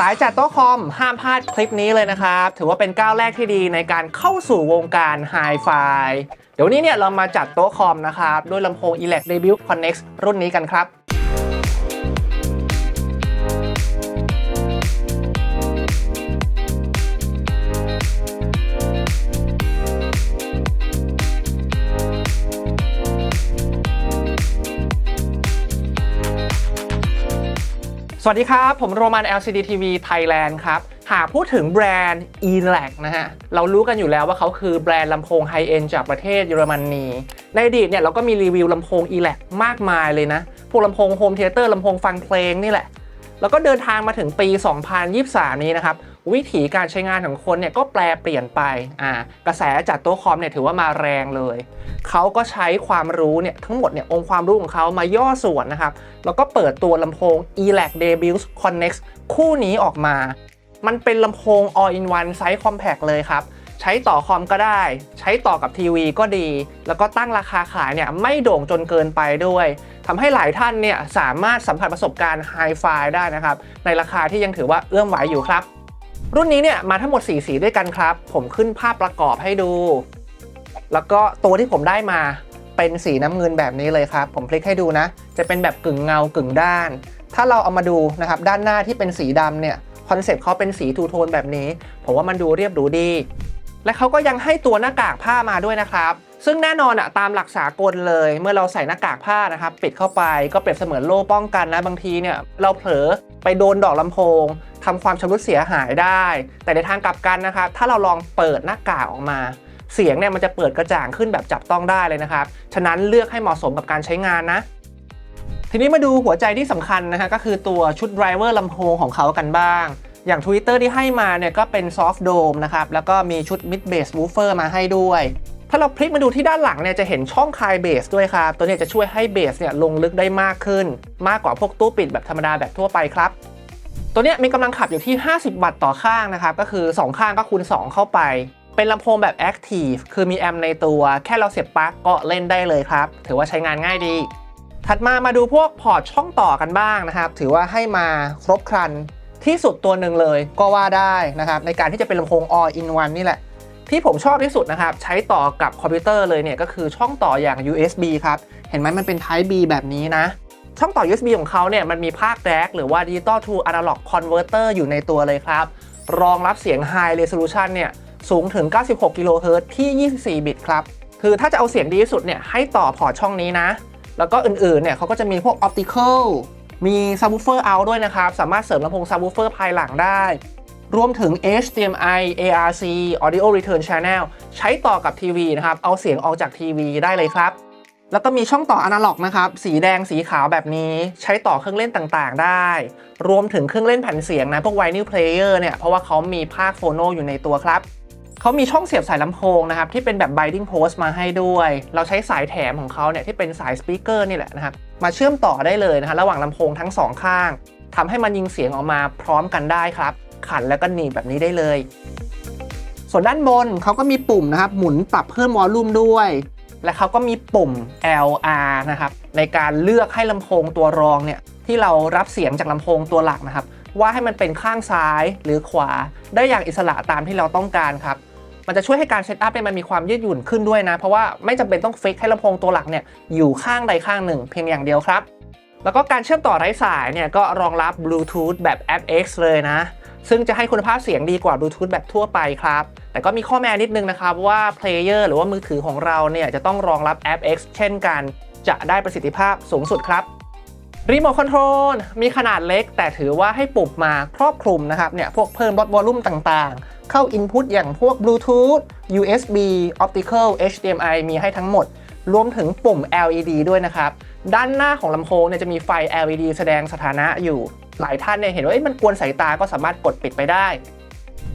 สายจัดโต๊ะคอมห้ามพลาดคลิปนี้เลยนะครับ ถือว่าเป็นก้าวแรกที่ดีในการเข้าสู่วงการไฮไฟเดี๋ยววันนี้เนี่ยเรามาจัดโต๊ะคอมนะครับ ด้วยลำโพง e l e c Debut Connex รุ่นนี้กันครับ วัสดีครับ ผมโรมัน LCD TV Thailand ครับ หากพูดถึงแบรนด์ e l a c นะฮะ เรารู้กันอยู่แล้วว่าเขาคือแบรนด์ลำโพงไฮเอนจากประเทศเยอรมนีในอดีตเนี่ยเราก็มีรีวิวลำโพง e l a c มากมายเลยนะ พวกลำโพงโฮมเทเตอร์ลำโพงฟังเพลงนี่แหละ แล้วก็เดินทางมาถึงปี 2023 นี้นะครับ วิถีการใช้งานของคนเนี่ยก็แปลเปลี่ยนไปอ่ากระแสจากโต๊ะคอมเนี่ยถือว่ามาแรงเลยเขาก็ใช้ความรู้เนี่ยทั้งหมดเนี่ยองค์ความรู้ของเขามาย่อส่วนนะครับ แล้วก็เปิดตัวลำโพง e l a c Debut Connex คู่นี้ออกมา มันเป็นลำโพง all in one ไซส์ compact เลยครับ ใช้ต่อคอมก็ได้ ใช้ต่อกับทีวีก็ดี แล้วก็ตั้งราคาขายเนี่ยไม่โด่งจนเกินไปด้วยทำให้หลายท่านเนี่ยสามารถสัมผัสประสบการณ์ไฮไฟได้นะครับ ในราคาที่ยังถือว่าเอื้อมไหวอยู่ครับ รุ่นนี้เนี่ยมาทั้งหมด 4 สีด้วยกันครับ ผมขึ้นภาพประกอบให้ดู แล้วก็ตัวที่ผมได้มาเป็นสีน้ำเงินแบบนี้เลยครับ ผมคลิกให้ดูนะ จะเป็นแบบกึ่งเงากึ่งด้าน ถ้าเราเอามาดูนะครับด้านหน้าที่เป็นสีดำเนี่ยคอนเซ็ปต์เขาเป็นสีทูโทนแบบนี้ ผมว่ามันดูเรียบหรูดี และเขาก็ยังให้ตัวหน้ากากผ้ามาด้วยนะครับ ซึ่งแน่นอนอะตามหลักสากลเลย เมื่อเราใส่หน้ากากผ้านะครับปิดเข้าไปก็เปรียบเสมือนโล่ป้องกันนะบางทีเนี่ยเราเผลอไปโดนดอกลำโพงทำความชำรุดเสียหายได้ แต่ในทางกลับกันนะครับถ้าเราลองเปิดหน้ากากออกมาเสียงเนี่ยมันจะเปิดกระจ่างขึ้นแบบจับต้องได้เลยนะครับ ฉะนั้นเลือกให้เหมาะสมกับการใช้งานนะ ทีนี้มาดูหัวใจที่สำคัญนะฮะก็คือตัวชุดไดรเวอร์ลำโพงของเขากันบ้าง อย่าง Twitter ที่ให้มาเนี่ยก็เป็น Soft Dome นะครับ แล้วก็มีชุด Mid Bass Woofer มาให้ด้วย ถ้าเราพลิกมาดูที่ด้านหลังเนี่ยจะเห็นช่องคลายเบสด้วยครับ ตัวเนี้จะช่วยให้เบสเนี่ยลงลึกได้มากขึ้น มากกว่าพวกตู้ปิดแบบธรรมดาแบบทั่วไปครับ ตัวเนี้ยมีกำลังขับอยู่ที่ 50 วัตต์ต่อข้างนะครับ ก็คือ 2 ข้างก็คูณ 2 เข้าไป เป็นลำโพงแบบ Active คือมีแอมป์ในตัว แค่เราเสียบปลั๊กก็เล่นได้เลยครับ ถือว่าใช้งานง่ายดี ถัดมามาดูพวกพอร์ตช่องต่อกันบ้างนะครับ ถือว่าให้มาครบครันที่สุดตัวหนึ่งเลยก็ว่าได้นะครับในการที่จะเป็นลำโพง all in one นี่แหละ ที่ผมชอบที่สุดนะครับ ใช้ต่อกับคอมพิวเตอร์เลยเนี่ยก็คือช่องต่ออย่าง USB ครับ เห็นไหมมันเป็น Type B แบบนี้นะ ช่องต่อ USB ของเขาเนี่ยมันมีภาคแดกหรือว่า Digital to Analog Converter อยู่ในตัวเลยครับ รองรับเสียง High Resolution เนี่ยสูงถึง 96 กิโลเฮิรตซ์ที่ 24 บิตครับ คือถ้าจะเอาเสียงดีที่สุดเนี่ยให้ต่อพอร์ตช่องนี้นะ แล้วก็อื่นๆเนี่ยเขาก็จะมีพวก Optical มี Subwoofer out ด้วยนะครับ สามารถเสริมลำโพง Subwoofer ภายหลังได้ รวมถึง HDMI ARC Audio Return Channel ใช้ต่อกับทีวีนะครับ เอาเสียงออกจากทีวีได้เลยครับ แล้วก็มีช่องต่ออนาล็อกนะครับ สีแดงสีขาวแบบนี้ ใช้ต่อเครื่องเล่นต่างๆ ได้ รวมถึงเครื่องเล่นแผ่นเสียงนะ พวกไวนิลเพลเยอร์เนี่ย เพราะว่าเขามีภาคโฟโนอยู่ในตัวครับ เขามีช่องเสียบสายลำโพงนะครับ ที่เป็นแบบ binding post มาให้ด้วย เราใช้สายแถมของเขาเนี่ยที่เป็นสายสปีกเกอร์นี่แหละนะครับ มาเชื่อมต่อได้เลยนะฮะระหว่างลำโพงทั้งสองข้างทำให้มันยิงเสียงออกมาพร้อมกันได้ครับ ขันแล้วก็หนีบแบบนี้ได้เลย ส่วนด้านบนเขาก็มีปุ่มนะครับ หมุนปรับเพิ่มวอลลุ่มด้วย และเขาก็มีปุ่ม LR นะครับ ในการเลือกให้ลำโพงตัวรองเนี่ยที่เรารับเสียงจากลำโพงตัวหลักนะครับ ว่าให้มันเป็นข้างซ้ายหรือขวาได้อย่างอิสระตามที่เราต้องการครับมันจะช่วยให้การเซตอัพเนี่ยมันมีความยืดหยุ่นขึ้นด้วยนะ เพราะว่าไม่จำเป็นต้องฟิกให้ลำโพงตัวหลักเนี่ยอยู่ข้างใดข้างหนึ่งเพียงอย่างเดียวครับ แล้วก็การเชื่อมต่อไร้สายเนี่ยก็รองรับ Bluetooth แบบ FX เลยนะ ซึ่งจะให้คุณภาพเสียงดีกว่า Bluetooth แบบทั่วไปครับ แต่ก็มีข้อแม้นิดนึงนะครับว่า Player หรือว่ามือถือของเราเนี่ยจะต้องรองรับ FX เช่นกัน จะได้ประสิทธิภาพสูงสุดครับรีโมทคอนโทรลมีขนาดเล็ก แต่ถือว่าให้ปุ่มมาครอบคลุมนะครับเนี่ยพวกเพิ่มลดวอลลุ่มต่างๆ เข้า Input อย่างพวก Bluetooth USB Optical HDMI มีให้ทั้งหมด รวมถึงปุ่ม LED ด้วยนะครับ ด้านหน้าของลำโพงเนี่ยจะมีไฟ LED แสดงสถานะอยู่ หลายท่านเนี่ยเห็นว่ามันกวนสายตาก็สามารถกดปิดไปได้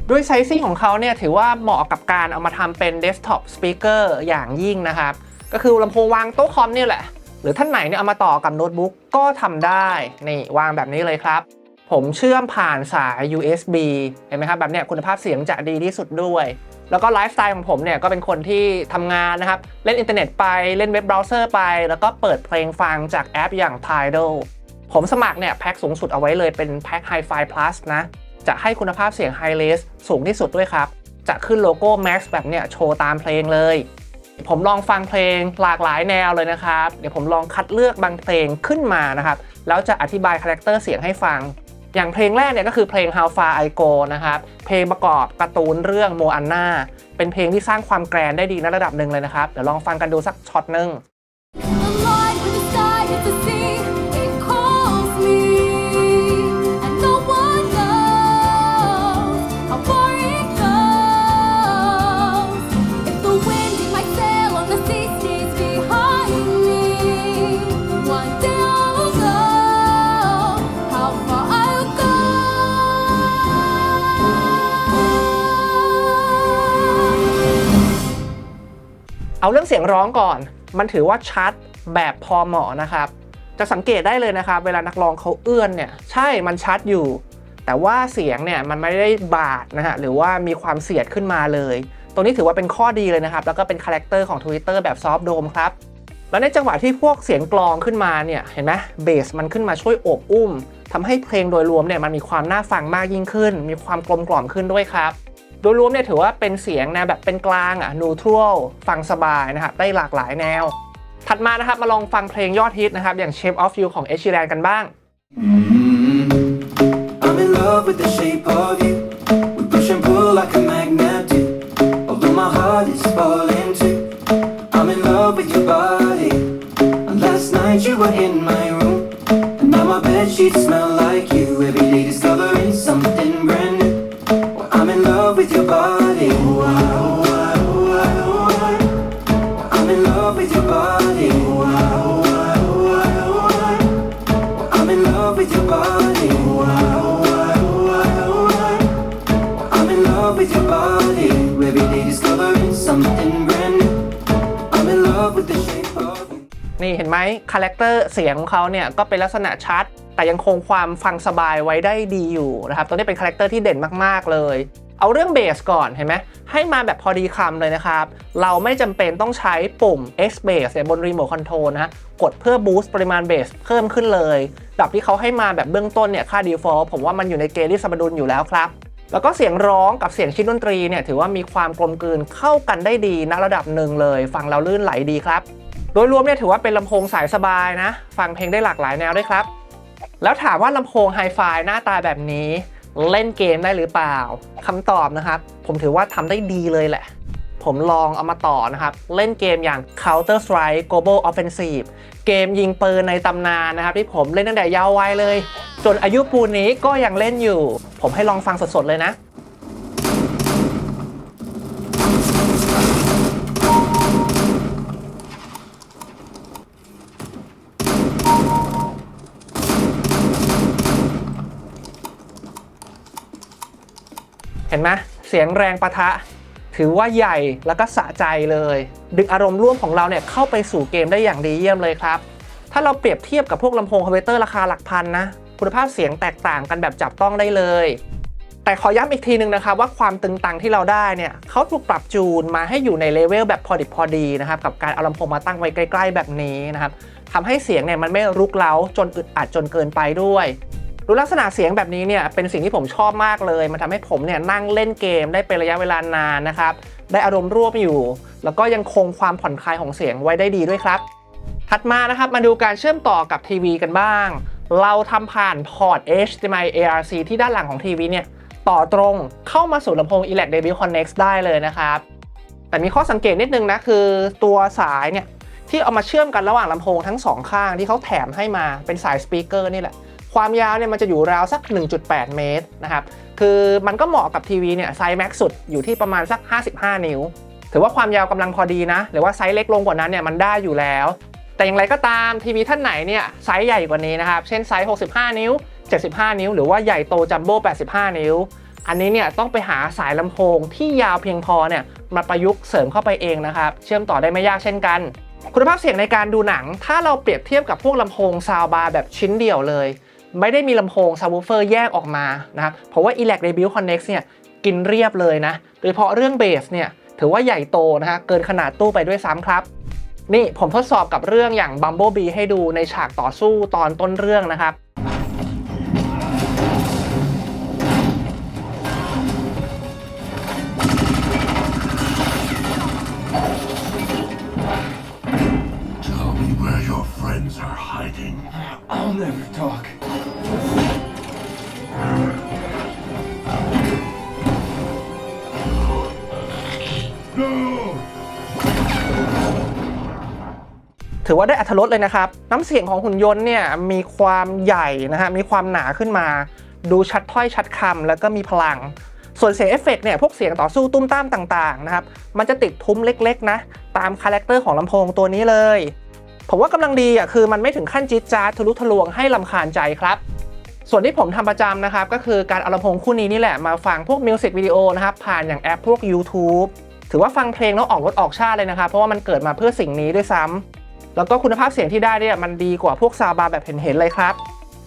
ด้วยไซซิ่งของเขาเนี่ยถือว่าเหมาะกับการเอามาทำเป็นเดสก์ท็อปสปีกเกอร์อย่างยิ่งนะครับ ก็คือลำโพงวางโต๊ะคอมนี่แหละ หรือท่านไหนเนี่ยเอามาต่อกับโน้ตบุ๊กก็ทำได้ นี่วางแบบนี้เลยครับ ผมเชื่อมผ่านสาย USB เห็นไหมครับแบบเนี้ยคุณภาพเสียงจะดีที่สุดด้วยแล้วก็ไลฟ์สไตล์ของผมเนี่ยก็เป็นคนที่ทำงานนะครับ เล่นอินเทอร์เน็ตไปเล่นเว็บเบราว์เซอร์ไป แล้วก็เปิดเพลงฟังจากแอปอย่าง Tidal ผมสมัครเนี่ยแพ็คสูงสุดเอาไว้เลยเป็นแพ็ค Hi-Fi Plus นะ จะให้คุณภาพเสียง High Res สูงที่สุดด้วยครับ จะขึ้นโลโก้ Max แบบเนี้ยโชว์ตามเพลงเลย ผมลองฟังเพลงหลากหลายแนวเลยนะครับ เดี๋ยวผมลองคัดเลือกบางเพลงขึ้นมานะครับ แล้วจะอธิบายคาแรคเตอร์เสียงให้ฟัง อย่างเพลงแรกเนี่ยก็คือเพลง How Far I Go นะครับ เพลงประกอบการ์ตูนเรื่อง Moana เป็นเพลงที่สร้างความแกรนได้ดีในระดับหนึ่งเลยนะครับ เดี๋ยวลองฟังกันดูสักช็อตหนึ่ง เอาเรื่องเสียงร้องก่อน มันถือว่าชัดแบบพอเหมาะนะครับ จะสังเกตได้เลยนะครับ เวลานักร้องเขาเอื้อนเนี่ยใช่มันชัดอยู่ แต่ว่าเสียงเนี่ยมันไม่ได้บาดนะฮะหรือว่ามีความเสียดขึ้นมาเลยตรงนี้ถือว่าเป็นข้อดีเลยนะครับ แล้วก็เป็นคาแรคเตอร์ของ Twitter แบบซอฟโดมครับ แล้วในจังหวะที่พวกเสียงกลองขึ้นมาเนี่ย เห็นไหมเบสมันขึ้นมาช่วยโอบอุ้มทำให้เพลงโดยรวมเนี่ยมันมีความน่าฟังมากยิ่งขึ้น มีความกลมกล่อมขึ้นด้วยครับ โดยรวมเนี่ยถือว่าเป็นเสียงแนวแบบเป็นกลางอะ neutral ฟังสบายนะครับได้หลากหลายแนว ถัดมานะครับมาลองฟังเพลงยอดฮิตนะครับอย่าง Shape of You ของ Ed Sheeran กันบ้าง I'm in love with the shape of you. We push and pull like a magnet do. Although my heart is falling too. I'm in love with your body. And last night you were in my room. And now my bed sheets smell like you. Every day discovering นี่เห็นไหมคาแรคเตอร์เสียงของเขาเนี่ยก็เป็นลักษณะชัด แต่ยังคงความฟังสบายไว้ได้ดีอยู่นะครับตัวนี้เป็นคาแรคเตอร์ที่เด่นมากๆเลย เอาเรื่องเบสก่อนเห็นไหมให้มาแบบพอดีคำเลยนะครับ เราไม่จำเป็นต้องใช้ปุ่ม X bass บนรีโมทคอนโทรลนะฮะกดเพื่อบูสต์ปริมาณเบสเพิ่มขึ้นเลยแบบที่เขาให้มาแบบเบื้องต้นเนี่ยค่า default ผมว่ามันอยู่ในเกณฑ์ที่สมดุลอยู่แล้วครับแล้วก็เสียงร้องกับเสียงชิ้นดนตรีเนี่ยถือว่ามีความกลมกลืนเข้ากันได้ดีณระดับหนึ่งเลย ฟังเราลื่นไหลดีครับ โดยรวมเนี่ยถือว่าเป็นลำโพงสายสบายนะ ฟังเพลงได้หลากหลายแนวด้วยครับ แล้วถามว่าลำโพงไฮไฟหน้าตาแบบนี้ เล่นเกมได้หรือเปล่าคำตอบนะครับ ผมถือว่าทำได้ดีเลยแหละ ผมลองเอามาต่อนะครับ เล่นเกมอย่าง Counter Strike Global Offensive เกมยิงปืนในตำนานนะครับ ที่ผมเล่นตั้งแต่เยาว์วัยเลย จนอายุปูนนี้ก็ยังเล่นอยู่ ผมให้ลองฟังสดๆเลยนะ ไหมเสียงแรงปะทะ ถือว่าใหญ่แล้วก็สะใจเลย ดึงอารมณ์ร่วมของเราเนี่ยเข้าไปสู่เกมได้อย่างดีเยี่ยมเลยครับ ถ้าเราเปรียบเทียบกับพวกลำโพงคอมพิวเตอร์ราคาหลักพันนะคุณภาพเสียงแตกต่างกันแบบจับต้องได้เลย แต่ขอย้ำอีกทีนึงนะครับว่าความตึงตังที่เราได้เนี่ยเขาถูกปรับจูนมาให้อยู่ในเลเวลแบบพอดิบพอดีนะครับกับการเอาลำโพงมาตั้งไว้ใกล้ ๆ แบบนี้นะครับทำให้เสียงเนี่ยมันไม่รุกเร้าจนอึดอัดจนเกินไปด้วย ดูลักษณะเสียงแบบนี้เนี่ยเป็นสิ่งที่ผมชอบมากเลย มันทำให้ผมเนี่ยนั่งเล่นเกมได้เป็นระยะเวลานานนะครับ ได้อารมณ์ร่วมอยู่ แล้วก็ยังคงความผ่อนคลายของเสียงไว้ได้ดีด้วยครับ ถัดมานะครับมาดูการเชื่อมต่อกับทีวีกันบ้าง เราทำผ่านพอร์ต HDMI ARC ที่ด้านหลังของทีวีเนี่ยต่อตรงเข้ามาสู่ลำโพง Elec Debut Connect ได้เลยนะครับ แต่มีข้อสังเกตนิดนึงนะคือตัวสายเนี่ย ที่เอามาเชื่อมกันระหว่างลำโพงทั้งสองข้างที่เขาแถมให้มาเป็นสายสปีกเกอร์นี่แหละ ความยาวเนี่ยมันจะอยู่ราวสัก 1.8 เมตรนะครับ คือมันก็เหมาะกับทีวีเนี่ยไซส์แม็กสุดอยู่ที่ประมาณสัก 55 นิ้ว ถือว่าความยาวกำลังพอดีนะ หรือว่าไซส์เล็กลงกว่านั้นเนี่ยมันได้อยู่แล้ว แต่อย่างไรก็ตามทีวีท่านไหนเนี่ยไซส์ใหญ่กว่านี้นะครับ เช่นไซส์ 65 นิ้ว 75 นิ้ว หรือว่าใหญ่โตจัมโบ้ 85 นิ้วอันนี้เนี่ยต้องไปหาสายลำโพงที่ยาวเพียงพอเนี่ยมาประยุกต์เสริมเข้าไปเองนะครับ เชื่อมต่อได้ไม่ยากเช่นกัน คุณภาพเสียงในการดูหนัง ถ้าเราเปรียบเทียบกับพวกลำโพงซาวบาร์แบบชิ้นเดียวเลย ไม่ได้มีลำโพงซาวูเฟอร์แยกออกมานะครับเพราะว่า Elec Debut Connect เนี่ยกินเรียบเลยนะ โดยเฉพาะเรื่องเบสเนี่ยถือว่าใหญ่โตนะฮะเกินขนาดตู้ไปด้วยซ้ำครับ นี่ผมทดสอบกับเรื่องอย่าง Bumblebee ให้ดูในฉากต่อสู้ตอนต้นเรื่องนะครับ ถือว่าได้อัธรสเลยนะครับ น้ำเสียงของหุ่นยนต์เนี่ยมีความใหญ่นะฮะมีความหนาขึ้นมา ดูชัดถ้อยชัดคำแล้วก็มีพลัง ส่วนเสียงเอฟเฟกต์เนี่ยพวกเสียงต่อสู้ตุ้มตามต่างๆนะครับมันจะติดทุ้มเล็กๆนะตามคาแรคเตอร์ของลำโพงตัวนี้เลย ผมว่ากำลังดีอะคือมันไม่ถึงขั้นจี๊ดจ๊าทะลุทะลวงให้ลำคาญใจครับส่วนที่ผมทำประจำนะครับ ก็คือการเอาลำโพงคู่นี้นี่แหละมาฟังพวกมิวสิกวิดีโอนะครับ ผ่านอย่างแอปพวก YouTube ถือว่าฟังเพลงแล้วออกรถออกชาติเลยนะครับ เพราะว่ามันเกิดมาเพื่อสิ่งนี้ด้วยซ้ำ แล้วก็คุณภาพเสียงที่ได้เนี่ยมันดีกว่าพวกซาวบาร์แบบเห็นๆเลยครับ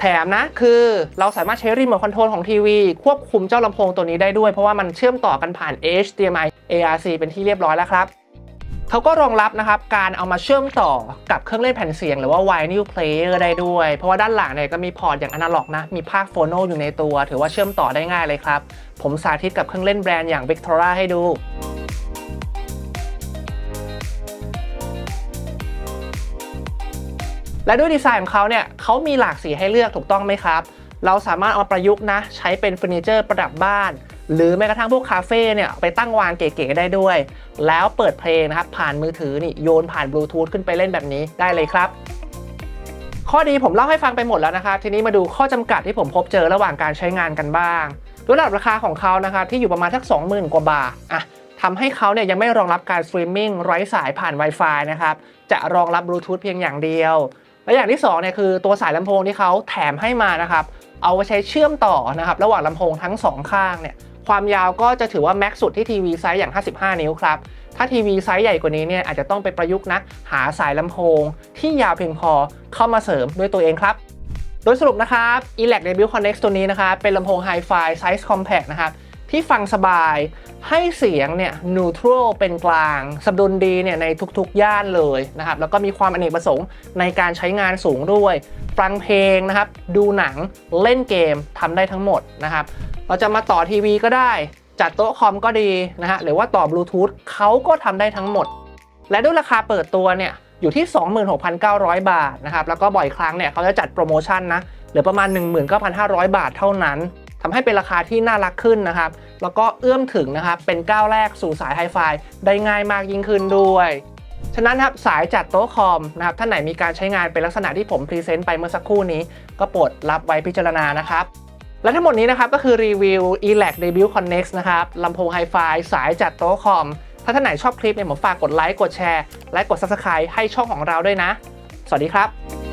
แถมนะคือเราสามารถใช้รีโมทคอนโทรลของทีวี ควบคุมเจ้าลำโพงตัวนี้ได้ด้วย เพราะว่ามันเชื่อมต่อกันผ่าน HDMI ARC เป็นที่เรียบร้อยแล้วครับเขาก็รองรับนะครับการเอามาเชื่อมต่อกับเครื่องเล่นแผ่นเสียง หรือว่า vinyl player ได้ด้วย เพราะว่าด้านหลังเนี่ยก็มีพอร์ตอย่างอนาล็อกนะ มีภาคโฟโนอยู่ในตัว ถือว่าเชื่อมต่อได้ง่ายเลยครับ ผมสาธิตกับเครื่องเล่นแบรนด์อย่าง Victoria ให้ดู และด้วยดีไซน์ของเขาเนี่ยเขามีหลากสีให้เลือกถูกต้องไหมครับ เราสามารถเอามาประยุกต์นะใช้เป็นเฟอร์นิเจอร์ประดับบ้าน หรือแม้กระทั่งพวกคาเฟ่เนี่ยไปตั้งวางเก๋ๆได้ด้วย แล้วเปิดเพลงนะครับผ่านมือถือนี่โยนผ่านบลูทูธขึ้นไปเล่นแบบนี้ได้เลยครับข้อดีผมเล่าให้ฟังไปหมดแล้วนะครับ ทีนี้มาดูข้อจำกัดที่ผมพบเจอระหว่างการใช้งานกันบ้างระดับราคาของเขานะครับที่อยู่ประมาณสัก 20,000 กว่าบาทอะทำให้เขาเนี่ยยังไม่รองรับการสตรีมมิ่งไร้สายผ่าน Wi-Fi นะครับ จะรองรับบลูทูธเพียงอย่างเดียว และอย่างที่2เนี่ยคือตัวสายลำโพงที่เขาแถมให้มานะครับเอาไว้ใช้เชื่อมต่อนะครับระหว่างลำโพงทั้ง 2 ข้างเนี่ยความยาวก็จะถือว่าแม็กซ์สุดที่ทีวีไซส์อย่าง 55 นิ้วครับถ้าทีวีไซส์ใหญ่กว่านี้เนี่ยอาจจะต้องไปประยุกต์นะหาสายลำโพง ที่ยาวเพียงพอเข้ามาเสริมด้วยตัวเองครับ โดยสรุปนะครับ e l a c Debut Connect ตัวนี้นะครับเป็นลำโพง Hi-Fi Size Compact นะครับ ที่ฟังสบาย ให้เสียงเนี่ย neutral เป็นกลางสมดุลดีเนี่ยในทุกๆ ย่านเลยนะครับ แล้วก็มีความอเนกประสงค์ในการใช้งานสูงด้วย ฟังเพลงนะครับ ดูหนังเล่นเกมทำได้ทั้งหมดนะครับ เราจะมาต่อทีวีก็ได้ จัดโต๊ะคอมก็ดีนะฮะหรือว่าต่อบลูทูธเขาก็ทำได้ทั้งหมด และด้วยราคาเปิดตัวเนี่ยอยู่ที่ 26,900 บาทนะครับแล้วก็บ่อยครั้งเนี่ยเขาจะจัดโปรโมชั่นนะหลือประมาณ 19,500 บาทเท่านั้น ทำให้เป็นราคาที่น่ารักขึ้นนะครับ แล้วก็เอื้อมถึงนะครับ เป็นก้าวแรกสู่สายไฮไฟได้ง่ายมากยิ่งขึ้นด้วยฉะนั้นครับสายจัดโต๊ะคอมนะครับท่านไหนมีการใช้งานเป็นลักษณะที่ผมพรีเซนต์ไปเมื่อสักครู่นี้ ก็โปรดรับไว้พิจารณานะครับ และทั้งหมดนี้นะครับก็คือรีวิว e l a c Debut Connect นะครับลำโพงไฮไฟสายจัดโต๊ะคอม ถ้าท่านไหนชอบคลิปเนี่ยผมฝากกดไลค์กดแชร์ และกด Subscribe ให้ช่องของเราด้วยนะ สวัสดีครับ